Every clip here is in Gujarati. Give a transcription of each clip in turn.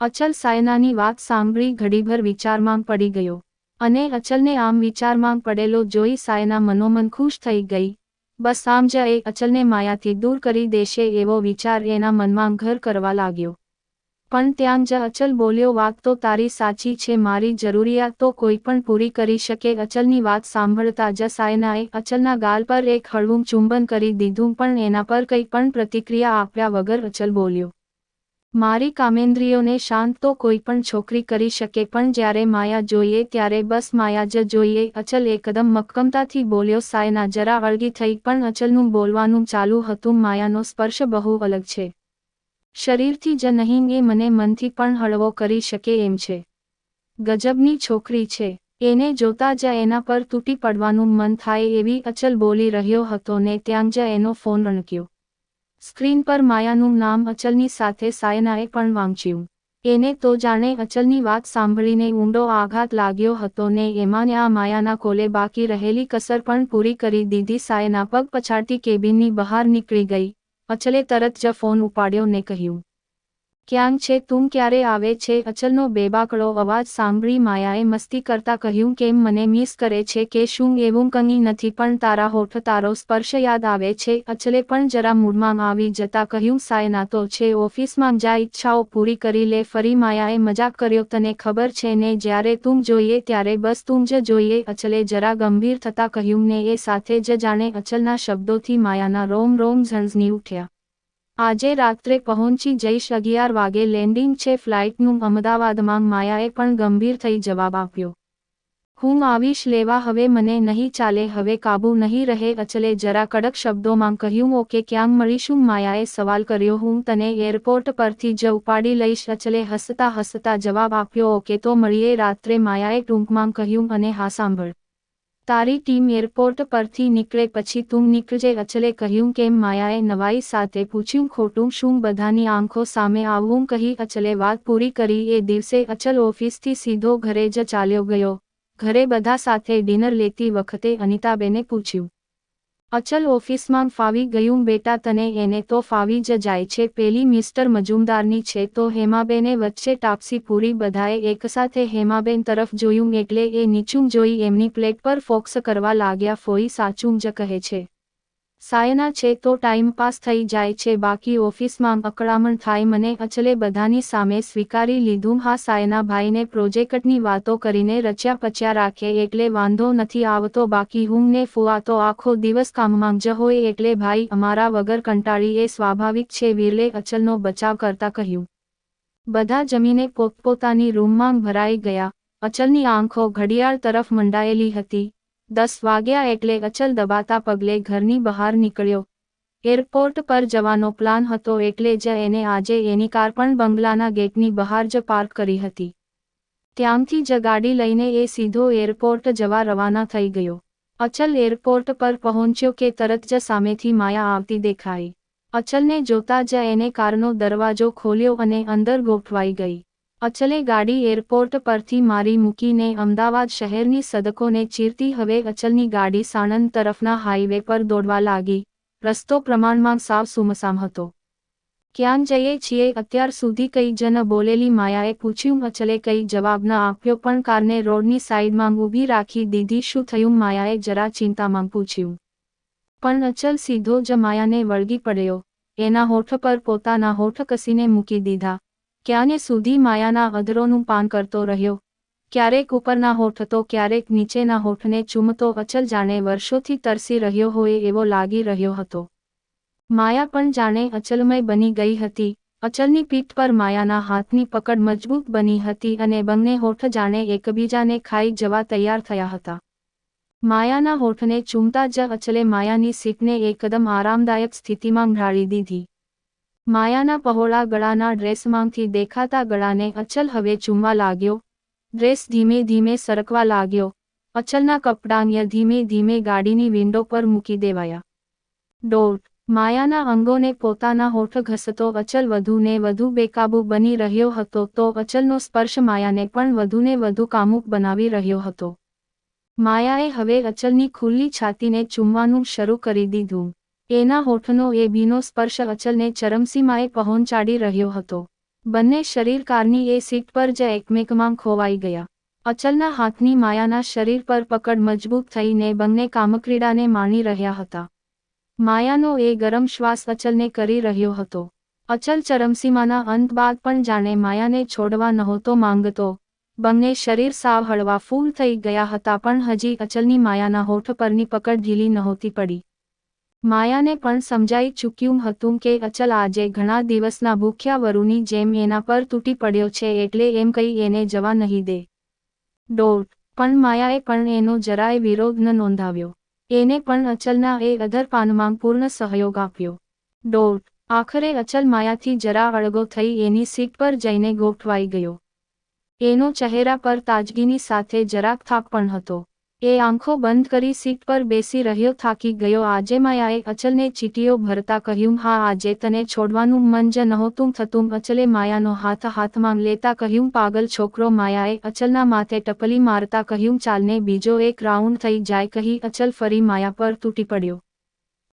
અચલ સાયનાની વાત સાંભળી ઘડીભર વિચારમાં પડી ગયો અને અચલને આમ વિચારમાં પડેલો જોઈ સાયના મનોમન ખુશ થઈ ગઈ. બસ આમ જ એ અચલને માયાથી દૂર કરી દેશે એવો વિચાર એના મનમાં ઘર કરવા લાગ્યો. પણ ત્યાં જ અચલ બોલ્યો, વાત તો તારી સાચી છે, મારી જરૂરિયાત તો કોઈ પણ પૂરી કરી શકે. અચલની વાત સાંભળતા જ સાયનાએ અચલના ગાલ પર એક હળવું ચુંબન કરી દીધું, પણ એના પર કંઈ પણ પ્રતિક્રિયા આપ્યા વગર અચલ બોલ્યો. મારી કામેન્દ્રિયોને શાંત તો કોઈ પણ છોકરી કરી શકે પણ જ્યારે માયા જોઈએ ત્યારે બસ માયા જ જોઈએ. અચલ એકદમ મક્કમતાથી બોલ્યો, સાયના, જરા વળગી થઈ પણ અચલનું બોલવાનું ચાલુ હતું. માયાનો સ્પર્શ બહુ અલગ છે. શરીરથી જ નહીં, એ મને મનથી પણ હળવો કરી શકે એમ છે. ગજબની છોકરી છે. એને જોતા જ એના પર તૂટી પડવાનું મન થાય એવી અચલ બોલી રહ્યો હતો ને ત્યાં જ એનો ફોન રણક્યો. સ્ક્રીન પર માયાનું નામ અચલની સાથે સાયનાએ પણ વાંચ્યું. એને તો જાણે અચલની વાત સાંભળીને ઊંડો આઘાત લાગ્યો હતો ને એમાં આ માયાના કોલે બાકી રહેલી કસર પણ પૂરી કરી દીધી. સાયના પગ પછાડતી કેબિનની બહાર નીકળી ગઈ. અચલે તરત જ ફોન ઉપાડ્યો ને કહ્યું ક્યાં છે, તું ક્યારે આવે છે? અચલનો બેબાકડો અવાજ સાંભળી માયાએ મસ્તી કરતા કહ્યું, કેમ મને મિસ કરે છે? કે શું એવું કંઈ નથી? પણ તારા હોઠ તારો સ્પર્શ યાદ આવે છે. અચલે પણ જરા મૂડમાં આવી જતા કહ્યું સાયના તો છે, ઓફિસમાં જા, ઈચ્છાઓ પૂરી કરી લે. ફરી માયાએ મજાક કર્યો, તને ખબર છે ને, જ્યારે તું જોઈએ ત્યારે બસ તું જ જોઈએ. અચલે જરા ગંભીર થતા કહ્યું, ને એ સાથે જ જાણે અચલના શબ્દોથી માયાના રોમ રોમ ઝંઝની ઉઠ્યા. આજે રાત્રે પહોંચી જઈશ અગિયાર વાગે લેન્ડિંગ છે ફ્લાઇટનું અમદાવાદમાં. માયાએ પણ ગંભીર થઈ જવાબ આપ્યો. હું આવીશ લેવા, હવે મને નહીં ચાલે, હવે કાબુ નહીં રહે, અચલે જરા કડક શબ્દોમાં કહ્યું, ઓકે, ક્યાં મળીશું? માયાએ સવાલ કર્યો. હું તને એરપોર્ટ પરથી જ ઉપાડી લઈશ. અચલે હસતા હસતા જવાબ આપ્યો. ઓકે, તો મળીએ. રાત્રે માયાએ ટૂંકમાં કહ્યું, અને હા, સાંભળ. તારી ટીમ એરપોર્ટ પરથી નીકળે પછી તું નીકળજે અચલે કહ્યું કેમ માયાએ નવાઈ સાથે પૂછ્યું, ખોટું શું બધાની આંખો સામે આવવું કહી અચલે વાત પૂરી કરી, એ દિવસે અચલ ઓફિસથી સીધો ઘરે જ ચાલ્યો ગયો. ઘરે બધા સાથે ડિનર લેતી વખતે અનિતાબેને પૂછ્યું અચલ ઓફિસમાં ફાવી ગયું બેટા તને એને તો ફાવી જ જાય છે. પેલી મિસ્ટર મજુમદારની છે તો હેમાબેને વચ્ચે ટાપસી પૂરી બધાએ એકસાથે હેમાબેન તરફ જોયું એટલે એ નીચું જોઈ એમની પ્લેટ પર ફોક્સ કરવા લાગ્યા. ફોઈ સાચું જ કહે છે. સાયના છે તો ટાઈમ પાસ થઈ જાય છે, બાકી ઓફિસમાં અકળામણ થાય. મને અચલે બધાની સામે સ્વીકારી લીધું. હા, સાયના ભાઈને પ્રોજેક્ટની વાતો કરીને રચ્યા પચ્યા રાખે એટલે વાંધો નથી આવતો. બાકી હું ને ફુવા તો આખો દિવસ કામમાં જ હોય એટલે ભાઈ અમારા વગર કંટાળી એ સ્વાભાવિક છે, વીરલે અચલનો બચાવ કરતા કહ્યું. બધા જમીને પોતપોતાની રૂમમાં ભરાઈ ગયા. અચલની આંખો ઘડિયાળ તરફ મંડાયેલી હતી. દસ વાગ્યા એટલે અચલ દબાતા પગલે ઘરની બહાર નીકળ્યો. એરપોર્ટ પર જવાનો પ્લાન હતો એટલે જ એને આજે એની કાર પણ બંગલાના ગેટની બહાર જ પાર્ક કરી હતી. ત્યાંથી જ ગાડી લઈને એ સીધો એરપોર્ટ જવા રવાના થઈ ગયો. અચલ એરપોર્ટ પર પહોંચ્યો કે તરત જ સામેથી માયા આવતી દેખાઈ. અચલને જોતા જ એને કારનો દરવાજો ખોલ્યો અને અંદર ગોઠવાઈ ગઈ. અચલે ગાડી એરપોર્ટ પરથી મારી મૂકીને અમદાવાદ શહેરની સદકોને ચીરતી હવે અચલની ગાડી સાણંદ તરફના હાઈવે પર દોડવા લાગી. રસ્તો પ્રમાણમાં સાવ સુમસામ હતો. ક્યાં જઈએ છીએ અત્યાર સુધી કઈ જન બોલેલી માયાએ પૂછ્યું, અચલે કઈ જવાબ ન આપ્યો, પણ કારને રોડની સાઈડમાં ઊભી રાખી દીધી, શું થયું? માયાએ જરા ચિંતામાં પૂછ્યું. પણ અચલ સીધો જ માયાને વળગી પડ્યો. એના હોઠ પર પોતાના હોઠ કસીને મૂકી દીધા. ક્યાંને સુધી માયાના અધરોનું પાન કરતો રહ્યો? ક્યારેક ઉપરના હોઠ તો ક્યારેક નીચેના હોઠને ચૂમતો, અચલ જાણે વર્ષોથી તરસી રહ્યો હોય એવો લાગી રહ્યો હતો. માયા પણ જાણે અચલમય બની ગઈ હતી. અચલની પીઠ પર માયાના હાથની પકડ મજબૂત બની હતી અને બંને હોઠ જાણે એકબીજાને ખાઈ જવા તૈયાર થયા હતા. માયાના હોઠને ચૂમતા જ અચલે માયાની સીટને એકદમ આરામદાયક સ્થિતિમાં ઢાળી દીધી. માયાના પહોળા ગળાના ડ્રેસમાંથી દેખાતા ગળાને અચલ હવે ચૂમવા લાગ્યો. ડ્રેસ ધીમે ધીમે સરકવા લાગ્યો. અચલના કપડાંય ધીમે ધીમે ગાડીની વિન્ડો પર મૂકી દેવાયા. ડોટ માયાના અંગોને પોતાના હોઠ ઘસતો અચલ વધુને વધુ બેકાબુ બની રહ્યો હતો તો અચલનો સ્પર્શ માયાને પણ વધુને વધુ કામુક બનાવી રહ્યો હતો. માયાએ હવે અચલની ખુલ્લી છાતીને ચૂમવાનું શરૂ કરી દીધું. એના હોઠનો એ ભીનો સ્પર્શ અચલને ચરમસીમાએ પહોંચાડી રહ્યો હતો. બંને શરીર કારની એ સીટ પર જ એકમેકમાં ખોવાઈ ગયા. અચલના હાથની માયાના શરીર પર પકડ મજબૂત થઈને બંને કામક્રીડાને માણી રહ્યા હતા. માયાનો એ ગરમ શ્વાસ અચલને કરી રહ્યો હતો. અચલ ચરમસીમાના અંત બાદ પણ જાણે માયાને છોડવા નહોતો માંગતો. બંને શરીર સાવ હળવા ફૂલ થઈ ગયા હતા પણ હજી અચલની માયાના હોઠ પરની પકડ ઢીલી નહોતી પડી. માયાને પણ સમજાઈ ચૂક્યું હતું કે અચલ આજે ઘણા દિવસના ભૂખ્યા વરુની જેમ એના પર તૂટી પડ્યો છે એટલે એમ કહી એને જવા નહીં દે. ડોટ પણ માયાએ પણ એનો જરાય વિરોધ ન નોંધાવ્યો. એને પણ અચલના એ અધરપાનમાં પૂર્ણ સહયોગ આપ્યો. ડોટ આખરે અચલ માયાથી જરા અળગો થઈ એની સીટ પર જઈને ગોઠવાઈ ગયો. એનો ચહેરા પર તાજગીની સાથે જરાક થાક પણ હતો. એ આંખો બંધ કરી સીટ પર બેસી રહ્યો થાકી ગયો. આજે માયાએ અચલને ચીટીઓ ભરતા કહ્યું, હા, આજે તને છોડવાનું મન જ નહોતું થતું. અચલે માયાનો હાથ હાથમાં લેતા કહ્યું, પાગલ છોકરો. માયાએ અચલના માથે ટપલી મારતા કહ્યું, ચાલને બીજો એક રાઉન્ડ થઈ જાય, કહી અચલ ફરી માયા પર તૂટી પડ્યો.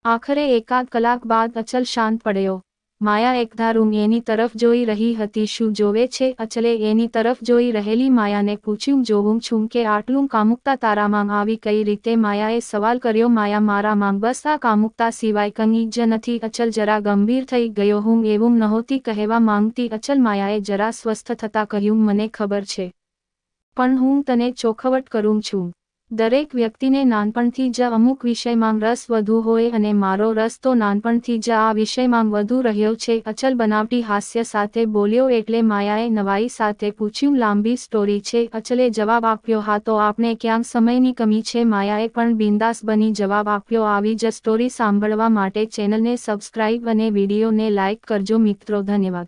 આખરે એકાદ કલાક બાદ અચલ શાંત પડ્યો. માયા એકધારું એની તરફ જોઈ રહી હતી, શું જોવે છે? અચલે એની તરફ જોઈ રહેલી માયાને પૂછ્યું જોવું છું કે આટલું કામુકતા તારામાં આવી કઈ રીતે? માયાએ સવાલ કર્યો, માયા મારામાં બસ આ કામુકતા સિવાય કંઈ જ નથી. અચલ જરા ગંભીર થઈ ગયો, હું એવું નહોતી કહેવા માંગતી. અચલ માયાએ જરા સ્વસ્થ થતા કહ્યું, મને ખબર છે, પણ હું તને ચોખવટ કરું છું. દરેક વ્યક્તિને નાનપણથી જ અમુક વિષયમાં રસ વધુ હોય અને મારો રસ તો નાનપણથી જ આ વિષયમાં વધુ રહ્યો છે. અચલ બનાવટી હાસ્ય સાથે બોલ્યો એટલે માયાએ નવાઈ સાથે પૂછ્યું, લાંબી સ્ટોરી છે. અચલે જવાબ આપ્યો, હા, તો આપણે ક્યાંક સમયની કમી છે. માયાએ પણ બિંદાસ બની જવાબ આપ્યો, આવી જ સ્ટોરી સાંભળવા માટે ચેનલને સબસ્ક્રાઇબ અને વિડીયોને લાઇક કરજો મિત્રો. ધન્યવાદ.